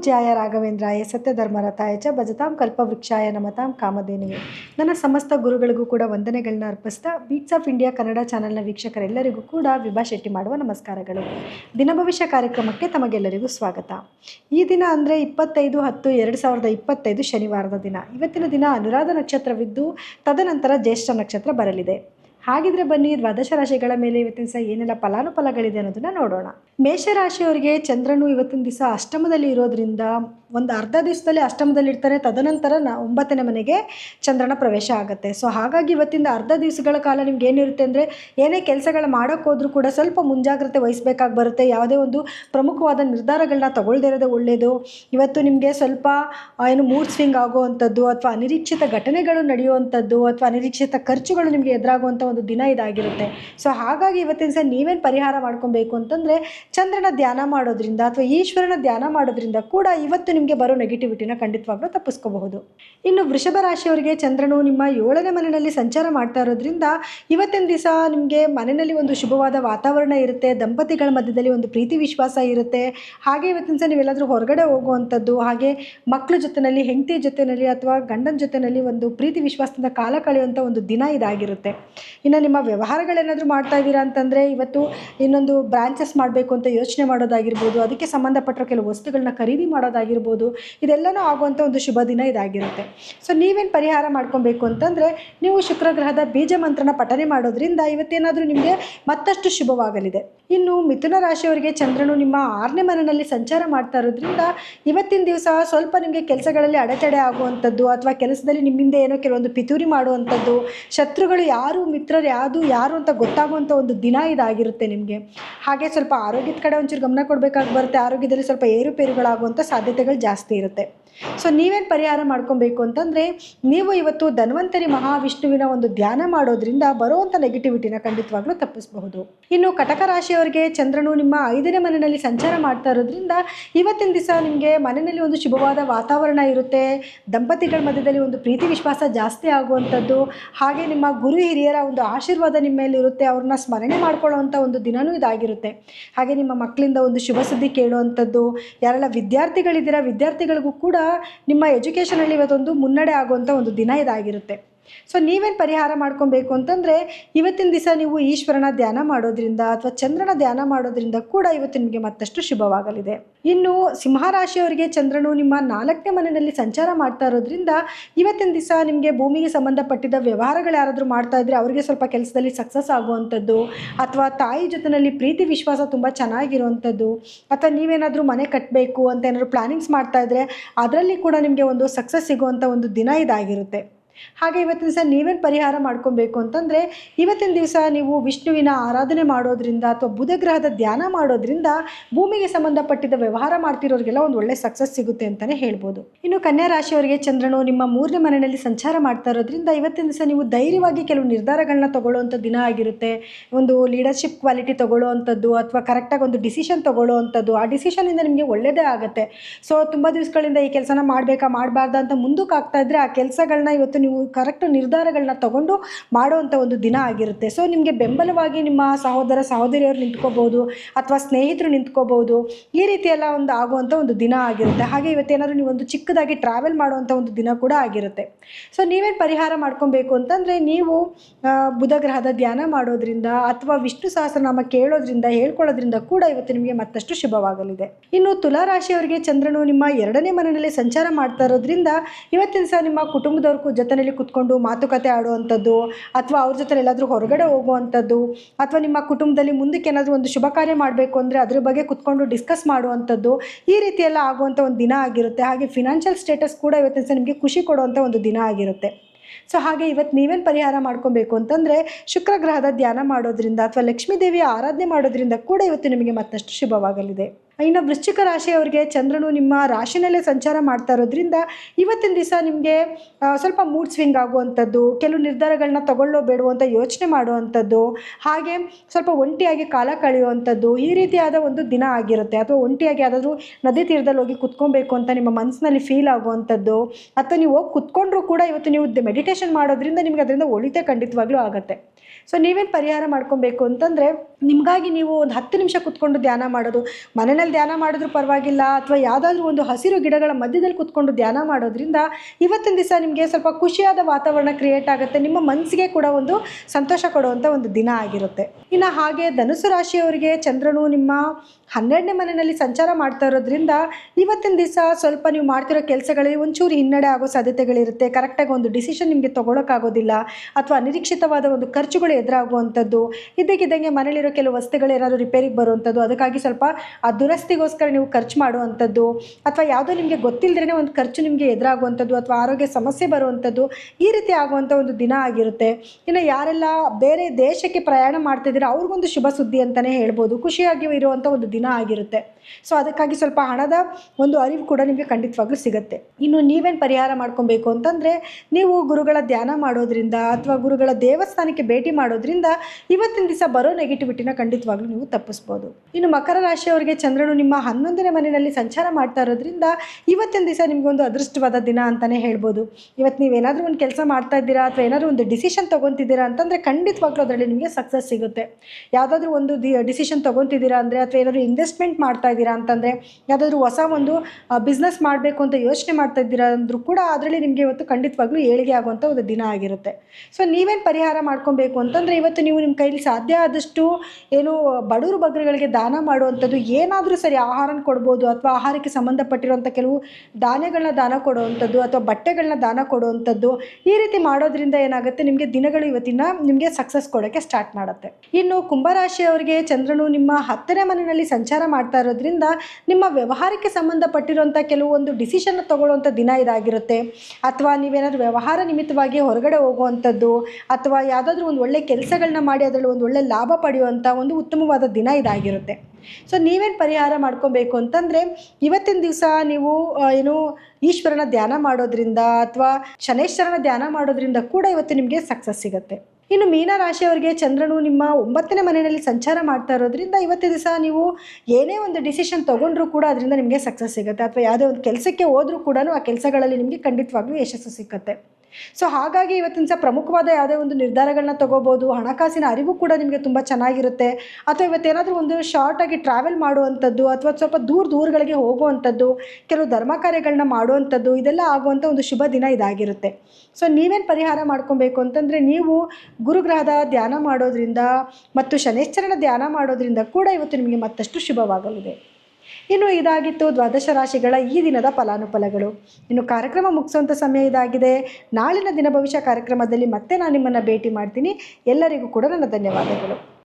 ಪೂಜ್ಯಾಯ ರಾಘವೇಂದ್ರಾಯ ಸತ್ಯಧರ್ಮರಥಾಯ ಚ ಭಜತಾಂ ಕಲ್ಪವೃಕ್ಷಾಯ ನಮತಾಂ ಕಾಮಧೇನಿಗೆ ನನ್ನ ಸಮಸ್ತ ಗುರುಗಳಿಗೂ ಕೂಡ ವಂದನೆಗಳನ್ನ ಅರ್ಪಿಸ್ತಾ ಬೀಟ್ಸ್ ಆಫ್ ಇಂಡಿಯಾ ಕನ್ನಡ ಚಾನೆಲ್ನ ವೀಕ್ಷಕರೆಲ್ಲರಿಗೂ ಕೂಡ ವಿಭಾ ಶೆಟ್ಟಿ ಮಾಡುವ ನಮಸ್ಕಾರಗಳು. ದಿನಭವಿಷ್ಯ ಕಾರ್ಯಕ್ರಮಕ್ಕೆ ತಮಗೆಲ್ಲರಿಗೂ ಸ್ವಾಗತ. ಈ ದಿನ ಅಂದರೆ ಇಪ್ಪತ್ತೈದು ಹತ್ತು ಎರಡು ಸಾವಿರದ ಇಪ್ಪತ್ತೈದು ಶನಿವಾರದ ದಿನ. ಇವತ್ತಿನ ದಿನ ಅನುರಾಧ ನಕ್ಷತ್ರವಿದ್ದು ತದನಂತರ ಜ್ಯೇಷ್ಠ ನಕ್ಷತ್ರ ಬರಲಿದೆ. ಹಾಗಿದ್ರೆ ಬನ್ನಿ, ದ್ವಾದಶ ರಾಶಿಗಳ ಮೇಲೆ ಇವತ್ತಿನ ದಿವಸ ಏನೆಲ್ಲ ಫಲಾನುಫಲಗಳಿದೆ ಅನ್ನೋದನ್ನ ನೋಡೋಣ. ಮೇಷರಾಶಿಯವರಿಗೆ ಚಂದ್ರನು ಇವತ್ತಿನ ದಿವಸ ಅಷ್ಟಮದಲ್ಲಿ ಇರೋದ್ರಿಂದ ಒಂದು ಅರ್ಧ ದಿವಸದಲ್ಲಿ ಅಷ್ಟಮದಲ್ಲಿ ಇರ್ತಾರೆ ತದನಂತರ ನ ಒಂಬತ್ತನೇ ಮನೆಗೆ ಚಂದ್ರನ ಪ್ರವೇಶ ಆಗುತ್ತೆ. ಸೊ ಹಾಗಾಗಿ ಇವತ್ತಿಂದ ಅರ್ಧ ದಿವಸಗಳ ಕಾಲ ನಿಮ್ಗೆ ಏನಿರುತ್ತೆ ಅಂದರೆ, ಏನೇ ಕೆಲಸಗಳು ಮಾಡೋಕ್ಕೋದ್ರೂ ಕೂಡ ಸ್ವಲ್ಪ ಮುಂಜಾಗ್ರತೆ ವಹಿಸಬೇಕಾಗಿ ಬರುತ್ತೆ. ಯಾವುದೇ ಒಂದು ಪ್ರಮುಖವಾದ ನಿರ್ಧಾರಗಳನ್ನ ತಗೊಳ್ದೇ ಇರೋದೇ ಒಳ್ಳೆಯದು ಇವತ್ತು ನಿಮಗೆ ಸ್ವಲ್ಪ ಏನು ಮೂಡ್ ಸ್ವಿಂಗ್ ಆಗುವಂಥದ್ದು ಅಥವಾ ಅನಿರೀಕ್ಷಿತ ಘಟನೆಗಳು ನಡೆಯುವಂಥದ್ದು ಅಥವಾ ಅನಿರೀಕ್ಷಿತ ಖರ್ಚುಗಳು ನಿಮಗೆ ಎದುರಾಗುವಂಥ ಒಂದು ದಿನ ಇದಾಗಿರುತ್ತೆ. ಸೊ ಹಾಗಾಗಿ ಇವತ್ತಿನ ಸಹ ನೀವೇನು ಪರಿಹಾರ ಮಾಡ್ಕೊಬೇಕು ಅಂತಂದರೆ, ಚಂದ್ರನ ಧ್ಯಾನ ಮಾಡೋದ್ರಿಂದ ಅಥವಾ ಈಶ್ವರನ ಧ್ಯಾನ ಮಾಡೋದ್ರಿಂದ ಕೂಡ ಇವತ್ತು ನಿಮಗೆ ಬರೋ ನೆಗೆಟಿವಿಟಿನ ಖಂಡಿತವಾಗ್ಲೂ ತಪ್ಪಿಸ್ಕೋಬಹುದು. ಇನ್ನು ವೃಷಭ ರಾಶಿಯವರಿಗೆ ಚಂದ್ರನು ನಿಮ್ಮ ಏಳನೇ ಮನೆಯಲ್ಲಿ ಸಂಚಾರ ಮಾಡ್ತಾ ಇರೋದ್ರಿಂದ ಇವತ್ತಿನ ದಿವಸ ನಿಮಗೆ ಮನೆಯಲ್ಲಿ ಒಂದು ಶುಭವಾದ ವಾತಾವರಣ ಇರುತ್ತೆ, ದಂಪತಿಗಳ ಮಧ್ಯದಲ್ಲಿ ಒಂದು ಪ್ರೀತಿ ವಿಶ್ವಾಸ ಇರುತ್ತೆ. ಹಾಗೆ ಇವತ್ತಿನ ಸಹ ನೀವೆಲ್ಲಾದರೂ ಹೊರಗಡೆ ಹೋಗುವಂಥದ್ದು, ಹಾಗೆ ಮಕ್ಕಳ ಜೊತೆಯಲ್ಲಿ ಹೆಂಡತಿ ಜೊತೆಯಲ್ಲಿ ಅಥವಾ ಗಂಡನ ಜೊತೆಯಲ್ಲಿ ಒಂದು ಪ್ರೀತಿ ವಿಶ್ವಾಸದಿಂದ ಕಾಲ ಕಳೆಯುವಂಥ ಒಂದು ದಿನ ಇದಾಗಿರುತ್ತೆ. ಇನ್ನು ನಿಮ್ಮ ವ್ಯವಹಾರಗಳೇನಾದರೂ ಮಾಡ್ತಾ ಇದ್ದೀರಾ ಅಂತಂದರೆ ಇವತ್ತು ಇನ್ನೊಂದು ಬ್ರಾಂಚಸ್ ಮಾಡಬೇಕು ಅಂತ ಯೋಚನೆ ಮಾಡೋದಾಗಿರ್ಬೋದು, ಅದಕ್ಕೆ ಸಂಬಂಧಪಟ್ಟ ಕೆಲವು ವಸ್ತುಗಳನ್ನ ಖರೀದಿ ಮಾಡೋದಾಗಿರ್ಬೋದು, ಇದೆಲ್ಲನೂ ಆಗುವಂಥ ಒಂದು ಶುಭ ದಿನ ಇದಾಗಿರುತ್ತೆ. ಸೊ ನೀವೇನು ಪರಿಹಾರ ಮಾಡ್ಕೊಬೇಕು ಅಂತಂದರೆ ನೀವು ಶುಕ್ರಗ್ರಹದ ಬೀಜ ಮಂತ್ರನ ಪಠನೆ ಮಾಡೋದ್ರಿಂದ ಇವತ್ತೇನಾದರೂ ನಿಮಗೆ ಮತ್ತಷ್ಟು ಶುಭವಾಗಲಿದೆ. ಇನ್ನು ಮಿಥುನ ರಾಶಿಯವರಿಗೆ ಚಂದ್ರನು ನಿಮ್ಮ ಆರನೇ ಮನೆಯಲ್ಲಿ ಸಂಚಾರ ಮಾಡ್ತಾ ಇರೋದ್ರಿಂದ ಇವತ್ತಿನ ದಿವಸ ಸ್ವಲ್ಪ ನಿಮಗೆ ಕೆಲಸಗಳಲ್ಲಿ ಅಡೆತಡೆ ಆಗುವಂಥದ್ದು, ಅಥವಾ ಕೆಲಸದಲ್ಲಿ ನಿಮ್ಮಿಂದ ಏನೋ ಕೆಲವೊಂದು ಪಿತೂರಿ ಮಾಡುವಂಥದ್ದು, ಶತ್ರುಗಳು ಯಾರು ಮಿತ್ರರು ಯಾವುದು, ಯಾರು ಅಂತ ಗೊತ್ತಾಗುವಂಥ ಒಂದು ದಿನ ಇದಾಗಿರುತ್ತೆ ನಿಮಗೆ. ಹಾಗೆ ಸ್ವಲ್ಪ ಆರೋಗ್ಯದ ಕಡೆ ಒಂಚೂರು ಗಮನ ಕೊಡಬೇಕಾಗಿ ಬರುತ್ತೆ. ಆರೋಗ್ಯದಲ್ಲಿ ಸ್ವಲ್ಪ ಏರುಪೇರುಗಳಾಗುವಂಥ ಸಾಧ್ಯತೆಗಳು ಜಾಸ್ತಿ ಇರುತ್ತೆ. ಸೊ, ನೀವೇನು ಪರಿಹಾರ ಮಾಡ್ಕೊಬೇಕು ಅಂತಂದರೆ, ನೀವು ಇವತ್ತು ಧನ್ವಂತರಿ ಮಹಾವಿಷ್ಣುವಿನ ಒಂದು ಧ್ಯಾನ ಮಾಡೋದ್ರಿಂದ ಬರುವಂಥ ನೆಗೆಟಿವಿಟಿನ ಖಂಡಿತವಾಗ್ಲೂ ತಪ್ಪಿಸಬಹುದು. ಇನ್ನು ಕಟಕ ರಾಶಿಯವರಿಗೆ ಚಂದ್ರನು ನಿಮ್ಮ ಐದನೇ ಮನೆಯಲ್ಲಿ ಸಂಚಾರ ಮಾಡ್ತಾ ಇರೋದ್ರಿಂದ ಇವತ್ತಿನ ದಿವಸ ನಿಮಗೆ ಮನೆಯಲ್ಲಿ ಒಂದು ಶುಭವಾದ ವಾತಾವರಣ ಇರುತ್ತೆ. ದಂಪತಿಗಳ ಮಧ್ಯದಲ್ಲಿ ಒಂದು ಪ್ರೀತಿ ವಿಶ್ವಾಸ ಜಾಸ್ತಿ ಆಗುವಂಥದ್ದು. ಹಾಗೆ ನಿಮ್ಮ ಗುರು ಹಿರಿಯರ ಒಂದು ಆಶೀರ್ವಾದ ನಿಮ್ಮ ಮೇಲೆ ಇರುತ್ತೆ, ಅವ್ರನ್ನ ಸ್ಮರಣೆ ಮಾಡ್ಕೊಳ್ಳೋವಂಥ ಒಂದು ದಿನವೂ ಇದಾಗಿರುತ್ತೆ. ಹಾಗೆ ನಿಮ್ಮ ಮಕ್ಕಳಿಂದ ಒಂದು ಶುಭ ಸುದ್ದಿ ಕೇಳುವಂಥದ್ದು, ಯಾರೆಲ್ಲ ವಿದ್ಯಾರ್ಥಿಗಳಿದ್ದೀರಾ, ವಿದ್ಯಾರ್ಥಿಗಳಿಗೂ ಕೂಡ ನಿಮ್ಮ ಎಜುಕೇಷನಲ್ಲಿ ಇವತ್ತೊಂದು ಮುನ್ನಡೆ ಆಗುವಂಥ ಒಂದು ದಿನ ಇದಾಗಿರುತ್ತೆ. ಸೊ ನೀವೇನು ಪರಿಹಾರ ಮಾಡ್ಕೊಬೇಕು ಅಂತಂದರೆ, ಇವತ್ತಿನ ದಿವಸ ನೀವು ಈಶ್ವರನ ಧ್ಯಾನ ಮಾಡೋದ್ರಿಂದ ಅಥವಾ ಚಂದ್ರನ ಧ್ಯಾನ ಮಾಡೋದ್ರಿಂದ ಕೂಡ ಇವತ್ತು ನಿಮಗೆ ಮತ್ತಷ್ಟು ಶುಭವಾಗಲಿದೆ. ಇನ್ನು ಸಿಂಹರಾಶಿಯವರಿಗೆ ಚಂದ್ರನು ನಿಮ್ಮ ನಾಲ್ಕನೇ ಮನೆಯಲ್ಲಿ ಸಂಚಾರ ಮಾಡ್ತಾ ಇರೋದ್ರಿಂದ ಇವತ್ತಿನ ದಿವಸ ನಿಮಗೆ ಭೂಮಿಗೆ ಸಂಬಂಧಪಟ್ಟಿದ್ದ ವ್ಯವಹಾರಗಳು ಯಾರಾದರೂ ಮಾಡ್ತಾ ಇದ್ರೆ ಅವರಿಗೆ ಸ್ವಲ್ಪ ಕೆಲಸದಲ್ಲಿ ಸಕ್ಸಸ್ ಆಗುವಂಥದ್ದು ಅಥವಾ ತಾಯಿ ಜೊತೆಯಲ್ಲಿ ಪ್ರೀತಿ, ವಿಶ್ವಾಸ ತುಂಬ ಚೆನ್ನಾಗಿರುವಂಥದ್ದು ಅಥವಾ ನೀವೇನಾದರೂ ಮನೆ ಕಟ್ಟಬೇಕು ಅಂತ ಏನಾದರೂ ಪ್ಲಾನಿಂಗ್ಸ್ ಮಾಡ್ತಾ ಇದ್ರೆ, ಅದರಲ್ಲಿ ಕೂಡ ನಿಮಗೆ ಒಂದು ಸಕ್ಸಸ್ ಸಿಗುವಂಥ ಒಂದು ದಿನ ಇದಾಗಿರುತ್ತೆ. ಹಾಗೆ ಇವತ್ತಿನ ದಿವಸ ನೀವೇನು ಪರಿಹಾರ ಮಾಡ್ಕೊಬೇಕು ಅಂತಂದರೆ, ಇವತ್ತಿನ ದಿವಸ ನೀವು ವಿಷ್ಣುವಿನ ಆರಾಧನೆ ಮಾಡೋದ್ರಿಂದ ಅಥವಾ ಬುಧ ಗ್ರಹದ ಧ್ಯಾನ ಮಾಡೋದ್ರಿಂದ ಭೂಮಿಗೆ ಸಂಬಂಧಪಟ್ಟಿದ್ದ ವ್ಯವಹಾರ ಮಾಡ್ತಿರೋರಿಗೆಲ್ಲ ಒಂದು ಒಳ್ಳೆ ಸಕ್ಸಸ್ ಸಿಗುತ್ತೆ ಅಂತಲೇ ಹೇಳ್ಬೋದು. ಇನ್ನು ಕನ್ಯಾ ರಾಶಿಯವರಿಗೆ ಚಂದ್ರನು ನಿಮ್ಮ ಮೂರನೇ ಮನೆಯಲ್ಲಿ ಸಂಚಾರ ಮಾಡ್ತಾ ಇರೋದ್ರಿಂದ ಇವತ್ತಿನ ದಿವಸ ನೀವು ಧೈರ್ಯವಾಗಿ ಕೆಲವು ನಿರ್ಧಾರಗಳನ್ನ ತಗೊಳ್ಳುವಂಥ ದಿನ ಆಗಿರುತ್ತೆ. ಒಂದು ಲೀಡರ್ಶಿಪ್ ಕ್ವಾಲಿಟಿ ತಗೊಳ್ಳುವಂಥದ್ದು ಅಥವಾ ಕರೆಕ್ಟಾಗಿ ಒಂದು ಡಿಸಿಷನ್ ತಗೊಳ್ಳುವಂಥದ್ದು, ಆ ಡಿಸಿಷನಿಂದ ನಿಮಗೆ ಒಳ್ಳೆಯದೇ ಆಗುತ್ತೆ. ಸೊ ತುಂಬ ದಿವಸಗಳಿಂದ ಈ ಕೆಲಸನ ಮಾಡಬೇಕಾ ಮಾಡಬಾರ್ದಾ ಅಂತ ಮುಂದಕ್ಕೆ ಆಗ್ತಾ ಇದ್ದರೆ ಆ ಕೆಲಸಗಳನ್ನ ಇವತ್ತು ಕರೆಕ್ಟ್ ನಿರ್ಧಾರಗಳನ್ನ ತಗೊಂಡು ಮಾಡುವಂಥ ಒಂದು ದಿನ ಆಗಿರುತ್ತೆ. ಸೊ ನಿಮಗೆ ಬೆಂಬಲವಾಗಿ ನಿಮ್ಮ ಸಹೋದರ, ಸಹೋದರಿಯರು ನಿಂತ್ಕೋಬೋದು ಅಥವಾ ಸ್ನೇಹಿತರು ನಿಂತ್ಕೋಬೋದು ಈ ರೀತಿ ಎಲ್ಲ ಒಂದು ಆಗುವಂಥ ಒಂದು ದಿನ ಆಗಿರುತ್ತೆ. ಹಾಗೆ ಇವತ್ತೇನಾದರೂ ನೀವು ಒಂದು ಚಿಕ್ಕದಾಗಿ ಟ್ರಾವೆಲ್ ಮಾಡುವಂಥ ಒಂದು ದಿನ ಕೂಡ ಆಗಿರುತ್ತೆ. ಸೊ ನೀವೇನು ಪರಿಹಾರ ಮಾಡ್ಕೊಬೇಕು ಅಂತಂದರೆ ನೀವು ಬುಧಗ್ರಹದ ಬುಧ ಗ್ರಹದ ಧ್ಯಾನ ಮಾಡೋದ್ರಿಂದ ಅಥವಾ ವಿಷ್ಣು ಸಹಸ್ರನಾಮ ಕೇಳೋದ್ರಿಂದ, ಹೇಳ್ಕೊಳ್ಳೋದ್ರಿಂದ ಕೂಡ ಇವತ್ತು ನಿಮಗೆ ಮತ್ತಷ್ಟು ಶುಭವಾಗಲಿದೆ. ಇನ್ನು ತುಲಾ ರಾಶಿಯವರಿಗೆ ಚಂದ್ರನು ನಿಮ್ಮ ಎರಡನೇ ಮನೆಯಲ್ಲಿ ಸಂಚಾರ ಮಾಡ್ತಾ ಇರೋದ್ರಿಂದ ಇವತ್ತಿನ ಸಹ ನಿಮ್ಮ ಕುಟುಂಬದವ್ರ ಕು- ಜೊತೆಯಲ್ಲಿ ಕುತ್ಕೊಂಡು ಮಾತುಕತೆ ಆಡುವಂಥದ್ದು ಅಥವಾ ಅವ್ರ ಜೊತೆ ಎಲ್ಲಾದರೂ ಹೊರಗಡೆ ಹೋಗುವಂಥದ್ದು ಅಥವಾ ನಿಮ್ಮ ಕುಟುಂಬದಲ್ಲಿ ಮುಂದಕ್ಕೆ ಏನಾದರೂ ಒಂದು ಶುಭ ಕಾರ್ಯ ಮಾಡಬೇಕು ಅಂದರೆ ಅದ್ರ ಬಗ್ಗೆ ಕುತ್ಕೊಂಡು ಡಿಸ್ಕಸ್ ಮಾಡುವಂಥದ್ದು ಈ ರೀತಿ ಎಲ್ಲ ಆಗುವಂಥ ಒಂದು ದಿನ ಆಗಿರುತ್ತೆ. ಹಾಗೆ ಫಿನಾನ್ಷಿಯಲ್ ಸ್ಟೇಟಸ್ ಕೂಡ ಇವತ್ತಿನ ಸಹ ನಿಮಗೆ ಖುಷಿ ಕೊಡುವಂಥ ಒಂದು ದಿನ ಆಗಿರುತ್ತೆ. ಸೊ ಹಾಗೆ ಇವತ್ತು ನೀವೇನು ಪರಿಹಾರ ಮಾಡ್ಕೊಬೇಕು ಅಂತಂದರೆ ಶುಕ್ರ ಗ್ರಹದ ಧ್ಯಾನ ಮಾಡೋದ್ರಿಂದ ಅಥವಾ ಲಕ್ಷ್ಮೀ ದೇವಿಯ ಆರಾಧನೆ ಮಾಡೋದ್ರಿಂದ ಕೂಡ ಇವತ್ತು ನಿಮಗೆ ಮತ್ತಷ್ಟು ಶುಭವಾಗಲಿದೆ. ಇನ್ನು ವೃಶ್ಚಿಕ ರಾಶಿಯವರಿಗೆ ಚಂದ್ರನು ನಿಮ್ಮ ರಾಶಿನಲ್ಲೇ ಸಂಚಾರ ಮಾಡ್ತಾ ಇರೋದ್ರಿಂದ ಇವತ್ತಿನ ದಿವಸ ನಿಮಗೆ ಸ್ವಲ್ಪ ಮೂಡ್ ಸ್ವಿಂಗ್ ಆಗುವಂಥದ್ದು, ಕೆಲವು ನಿರ್ಧಾರಗಳನ್ನ ತಗೊಳ್ಳೋ ಬೇಡುವಂಥ ಅಂತ ಯೋಚನೆ ಮಾಡುವಂಥದ್ದು, ಹಾಗೆ ಸ್ವಲ್ಪ ಒಂಟಿಯಾಗಿ ಕಾಲ ಕಳೆಯುವಂಥದ್ದು ಈ ರೀತಿಯಾದ ಒಂದು ದಿನ ಆಗಿರುತ್ತೆ. ಅಥವಾ ಒಂಟಿಯಾಗಿ ಯಾವುದಾದ್ರೂ ನದಿ ತೀರದಲ್ಲಿ ಹೋಗಿ ಕುತ್ಕೊಬೇಕು ಅಂತ ನಿಮ್ಮ ಮನಸ್ಸಿನಲ್ಲಿ ಫೀಲ್ ಆಗುವಂಥದ್ದು, ಅಥವಾ ನೀವು ಹೋಗಿ ಕುತ್ಕೊಂಡ್ರೂ ಕೂಡ ಇವತ್ತು ನೀವು ಮೆಡಿಟೇಷನ್ ಮಾಡೋದ್ರಿಂದ ನಿಮಗೆ ಅದರಿಂದ ಒಳಿತೆ ಖಂಡಿತವಾಗ್ಲೂ ಆಗುತ್ತೆ. ಸೊ ನೀವೇನು ಪರಿಹಾರ ಮಾಡ್ಕೊಬೇಕು ಅಂತಂದರೆ, ನಿಮಗಾಗಿ ನೀವು ಒಂದು ಹತ್ತು ನಿಮಿಷ ಕುತ್ಕೊಂಡು ಧ್ಯಾನ ಮಾಡೋದು, ಮನೆಯಲ್ಲಿ ಮನೇಲಿ ಧ್ಯಾನ ಮಾಡಿದ್ರೂ ಪರವಾಗಿಲ್ಲ ಅಥವಾ ಯಾವುದಾದ್ರೂ ಒಂದು ಹಸಿರು ಗಿಡಗಳ ಮಧ್ಯದಲ್ಲಿ ಕುತ್ಕೊಂಡು ಧ್ಯಾನ ಮಾಡೋದ್ರಿಂದ ಇವತ್ತಿನ ದಿವಸ ನಿಮಗೆ ಸ್ವಲ್ಪ ಖುಷಿಯಾದ ವಾತಾವರಣ ಕ್ರಿಯೇಟ್ ಆಗುತ್ತೆ, ನಿಮ್ಮ ಮನಸ್ಸಿಗೆ ಕೂಡ ಒಂದು ಸಂತೋಷ ಕೊಡುವಂಥ ಒಂದು ದಿನ ಆಗಿರುತ್ತೆ. ಇನ್ನು ಹಾಗೆ ಧನುಸು ರಾಶಿಯವರಿಗೆ ಚಂದ್ರನು ನಿಮ್ಮ ಹನ್ನೆರಡನೇ ಮನೆಯಲ್ಲಿ ಸಂಚಾರ ಮಾಡ್ತಾ ಇರೋದ್ರಿಂದ ಇವತ್ತಿನ ದಿವಸ ಸ್ವಲ್ಪ ನೀವು ಮಾಡ್ತಿರೋ ಕೆಲಸಗಳಲ್ಲಿ ಒಂಚೂರು ಹಿನ್ನಡೆ ಆಗೋ ಸಾಧ್ಯತೆಗಳಿರುತ್ತೆ. ಕರೆಕ್ಟಾಗಿ ಒಂದು ಡಿಸಿಷನ್ ನಿಮಗೆ ತೊಗೊಳಕ್ಕಾಗೋದಿಲ್ಲ ಅಥವಾ ಅನಿರೀಕ್ಷಿತವಾದ ಒಂದು ಖರ್ಚುಗಳು ಎದುರಾಗುವಂಥದ್ದು ಇದ್ದಕ್ಕಿದ್ದಂಗೆ ಮನೇಲಿರೋ ಕೆಲವು ವಸ್ತುಗಳು ಏನಾದರೂ ರಿಪೇರಿಗೆ ಬರುವಂಥದ್ದು, ಅದಕ್ಕಾಗಿ ಸ್ವಲ್ಪ ಆ ದುರಸ್ತಿಗೋಸ್ಕರ ನೀವು ಖರ್ಚು ಮಾಡುವಂಥದ್ದು ಅಥವಾ ಯಾವುದೋ ನಿಮಗೆ ಗೊತ್ತಿಲ್ಲದೇ ಒಂದು ಖರ್ಚು ನಿಮಗೆ ಎದುರಾಗುವಂಥದ್ದು ಅಥವಾ ಆರೋಗ್ಯ ಸಮಸ್ಯೆ ಬರುವಂಥದ್ದು ಈ ರೀತಿ ಆಗುವಂಥ ಒಂದು ದಿನ ಆಗಿರುತ್ತೆ. ಇನ್ನು ಯಾರೆಲ್ಲ ಬೇರೆ ದೇಶಕ್ಕೆ ಪ್ರಯಾಣ ಮಾಡ್ತಿದ್ದೀರ ಅವ್ರಿಗೊಂದು ಶುಭ ಸುದ್ದಿ ಅಂತಲೇ ಹೇಳ್ಬೋದು. ಖುಷಿಯಾಗಿ ಇರುವಂಥ ಒಂದು ದಿನ ಆಗಿರುತ್ತೆ. ಸೊ ಅದಕ್ಕಾಗಿ ಸ್ವಲ್ಪ ಹಣದ ಒಂದು ಅರಿವು ಕೂಡ ನಿಮಗೆ ಖಂಡಿತವಾಗ್ಲೂ ಸಿಗುತ್ತೆ. ಇನ್ನು ನೀವೇನು ಪರಿಹಾರ ಮಾಡ್ಕೊಬೇಕು ಅಂತಂದರೆ ನೀವು ಗುರುಗಳ ಧ್ಯಾನ ಮಾಡೋದ್ರಿಂದ ಅಥವಾ ಗುರುಗಳ ದೇವಸ್ಥಾನಕ್ಕೆ ಭೇಟಿ ಮಾಡೋದ್ರಿಂದ ಇವತ್ತಿನ ದಿವಸ ಬರೋ ನೆಗೆಟಿವಿಟಿನ ಖಂಡಿತವಾಗ್ಲೂ ನೀವು ತಪ್ಪಿಸ್ಬೋದು. ಇನ್ನು ಮಕರ ರಾಶಿಯವರಿಗೆ ಚಂದ್ರನು ನಿಮ್ಮ ಹನ್ನೊಂದನೇ ಮನೆಯಲ್ಲಿ ಸಂಚಾರ ಮಾಡ್ತಾ ಇರೋದ್ರಿಂದ ಇವತ್ತಿನ ದಿವಸ ನಿಮಗೊಂದು ಅದೃಷ್ಟವಾದ ದಿನ ಅಂತಲೇ ಹೇಳ್ಬೋದು. ಇವತ್ತು ನೀವು ಏನಾದರೂ ಒಂದು ಕೆಲಸ ಮಾಡ್ತಾ ಇದ್ದೀರಾ ಅಥವಾ ಏನಾದರೂ ಒಂದು ಡಿಸಿಷನ್ ತೊಗೊತಿದ್ದೀರಾ ಅಂತಂದರೆ ಖಂಡಿತವಾಗ್ಲೂ ಅದರಲ್ಲಿ ನಿಮಗೆ ಸಕ್ಸಸ್ ಸಿಗುತ್ತೆ. ಯಾವುದಾದ್ರೂ ಒಂದು ದಿ ಡಿಸಿಷನ್ ತೊಗೊತಿದ್ದೀರಾ ಅಂದರೆ ಅಥವಾ ಏನಾದರೂ ಇನ್ವೆಸ್ಟ್ಮೆಂಟ್ ಮಾಡ್ತಾ ಇದ್ದೀರಾ ಅಂತಂದರೆ ಯಾವುದಾದ್ರೂ ಹೊಸ ಒಂದು ಬಿಸ್ನೆಸ್ ಮಾಡಬೇಕು ಅಂತ ಯೋಚನೆ ಮಾಡ್ತಾ ಇದ್ದೀರಾ ಅಂದರೂ ಕೂಡ ಅದರಲ್ಲಿ ನಿಮಗೆ ಇವತ್ತು ಖಂಡಿತವಾಗ್ಲೂ ಏಳಿಗೆ ಆಗುವಂಥ ಒಂದು ದಿನ ಆಗಿರುತ್ತೆ. ಸೊ ನೀವೇನು ಪರಿಹಾರ ಮಾಡ್ಕೊಬೇಕು ಅಂತಂದರೆ ಇವತ್ತು ನೀವು ನಿಮ್ಮ ಕೈಲಿ ಸಾಧ್ಯ ಆದಷ್ಟು ಏನು ಬಡವರು ಬಗ್ಗರುಗಳಿಗೆ ದಾನ ಮಾಡುವಂಥದ್ದು ಏನಾದರೂ ಸರಿ ಆಹಾರನ ಕೊಡ್ಬೋದು ಅಥವಾ ಆಹಾರಕ್ಕೆ ಸಂಬಂಧಪಟ್ಟಿರುವಂಥ ಕೆಲವು ಧಾನ್ಯಗಳನ್ನ ದಾನ ಕೊಡುವಂಥದ್ದು ಅಥವಾ ಬಟ್ಟೆಗಳನ್ನ ದಾನ ಕೊಡುವಂಥದ್ದು ಈ ರೀತಿ ಮಾಡೋದ್ರಿಂದ ಏನಾಗುತ್ತೆ? ನಿಮಗೆ ದಿನಗಳು ಇವತ್ತಿನ ನಿಮಗೆ ಸಕ್ಸಸ್ ಕೊಡೋಕ್ಕೆ ಸ್ಟಾರ್ಟ್ ಮಾಡುತ್ತೆ. ಇನ್ನು ಕುಂಭರಾಶಿಯವರಿಗೆ ಚಂದ್ರನು ನಿಮ್ಮ ಹತ್ತನೇ ಮನೆಯಲ್ಲಿ ಸಂಚಾರ ಮಾಡ್ತಾ ಇರೋದ್ರಿಂದ ನಿಮ್ಮ ವ್ಯವಹಾರಕ್ಕೆ ಸಂಬಂಧಪಟ್ಟಿರುವಂಥ ಕೆಲವೊಂದು ಡಿಸಿಷನ್ ತಗೊಳ್ಳುವಂಥ ದಿನ ಇದಾಗಿರುತ್ತೆ. ಅಥವಾ ನೀವೇನಾದರೂ ವ್ಯವಹಾರ ನಿಮಿತ್ತವಾಗಿ ಹೊರಗಡೆ ಹೋಗುವಂಥದ್ದು ಅಥವಾ ಯಾವುದಾದ್ರೂ ಒಂದು ಒಳ್ಳೆ ಕೆಲಸಗಳನ್ನ ಮಾಡಿ ಅದರಲ್ಲಿ ಒಂದು ಒಳ್ಳೆ ಲಾಭ ಪಡೆಯುವಂಥ ಒಂದು ಉತ್ತಮವಾದ ದಿನ ಇದಾಗಿರುತ್ತೆ. ಸೊ ನೀವೇನು ಪರಿಹಾರ ಮಾಡ್ಕೊಬೇಕು ಅಂತಂದರೆ, ಇವತ್ತಿನ ದಿವಸ ನೀವು ಏನು, ಈಶ್ವರನ ಧ್ಯಾನ ಮಾಡೋದ್ರಿಂದ ಅಥವಾ ಶನೇಶ್ವರನ ಧ್ಯಾನ ಮಾಡೋದ್ರಿಂದ ಕೂಡ ಇವತ್ತು ನಿಮಗೆ ಸಕ್ಸಸ್ ಸಿಗುತ್ತೆ. ಇನ್ನು ಮೀನ ರಾಶಿಯವರಿಗೆ ಚಂದ್ರನು ನಿಮ್ಮ ಒಂಬತ್ತನೇ ಮನೆಯಲ್ಲಿ ಸಂಚಾರ ಮಾಡ್ತಾ ಇರೋದ್ರಿಂದ ಇವತ್ತಿನ ದಿವಸ ನೀವು ಏನೇ ಒಂದು ಡಿಸಿಷನ್ ತೊಗೊಂಡ್ರೂ ಕೂಡ ಅದರಿಂದ ನಿಮಗೆ ಸಕ್ಸಸ್ ಸಿಗುತ್ತೆ. ಅಥವಾ ಯಾವುದೇ ಒಂದು ಕೆಲಸಕ್ಕೆ ಹೋದರೂ ಕೂಡ ಆ ಕೆಲಸಗಳಲ್ಲಿ ನಿಮಗೆ ಖಂಡಿತವಾಗ್ಲೂ ಯಶಸ್ಸು ಸಿಕ್ಕತ್ತೆ ಸೊ ಹಾಗಾಗಿ ಇವತ್ತಿನ ಸಹ ಪ್ರಮುಖವಾದ ಯಾವುದೇ ಒಂದು ನಿರ್ಧಾರಗಳನ್ನ ತಗೋಬೋದು, ಹಣಕಾಸಿನ ಅರಿವು ಕೂಡ ನಿಮಗೆ ತುಂಬ ಚೆನ್ನಾಗಿರುತ್ತೆ. ಅಥವಾ ಇವತ್ತೇನಾದರೂ ಒಂದು ಶಾರ್ಟಾಗಿ ಟ್ರಾವೆಲ್ ಮಾಡುವಂಥದ್ದು, ಅಥವಾ ಸ್ವಲ್ಪ ದೂರ ದೂರಗಳಿಗೆ ಹೋಗುವಂಥದ್ದು, ಕೆಲವು ಧರ್ಮ ಕಾರ್ಯಗಳನ್ನ ಮಾಡುವಂಥದ್ದು, ಇದೆಲ್ಲ ಆಗುವಂಥ ಒಂದು ಶುಭ ದಿನ ಇದಾಗಿರುತ್ತೆ. ಸೊ ನೀವೇನು ಪರಿಹಾರ ಮಾಡ್ಕೊಬೇಕು ಅಂತಂದರೆ, ನೀವು ಗುರುಗ್ರಹದ ಧ್ಯಾನ ಮಾಡೋದ್ರಿಂದ ಮತ್ತು ಶನೇಶ್ವರನ ಧ್ಯಾನ ಮಾಡೋದ್ರಿಂದ ಕೂಡ ಇವತ್ತು ನಿಮಗೆ ಮತ್ತಷ್ಟು ಶುಭವಾಗಲಿದೆ. ಇನ್ನು ಇದಾಗಿತ್ತು ದ್ವಾದಶ ರಾಶಿಗಳ ಈ ದಿನದ ಫಲಾನುಫಲಗಳು. ಇನ್ನು ಕಾರ್ಯಕ್ರಮ ಮುಗಿಸುವಂಥ ಸಮಯ ಇದಾಗಿದೆ. ನಾಳಿನ ದಿನ ಭವಿಷ್ಯ ಕಾರ್ಯಕ್ರಮದಲ್ಲಿ ಮತ್ತೆ ನಾನು ನಿಮ್ಮನ್ನು ಭೇಟಿ ಮಾಡ್ತೀನಿ. ಎಲ್ಲರಿಗೂ ಕೂಡ ನನ್ನ ಧನ್ಯವಾದಗಳು.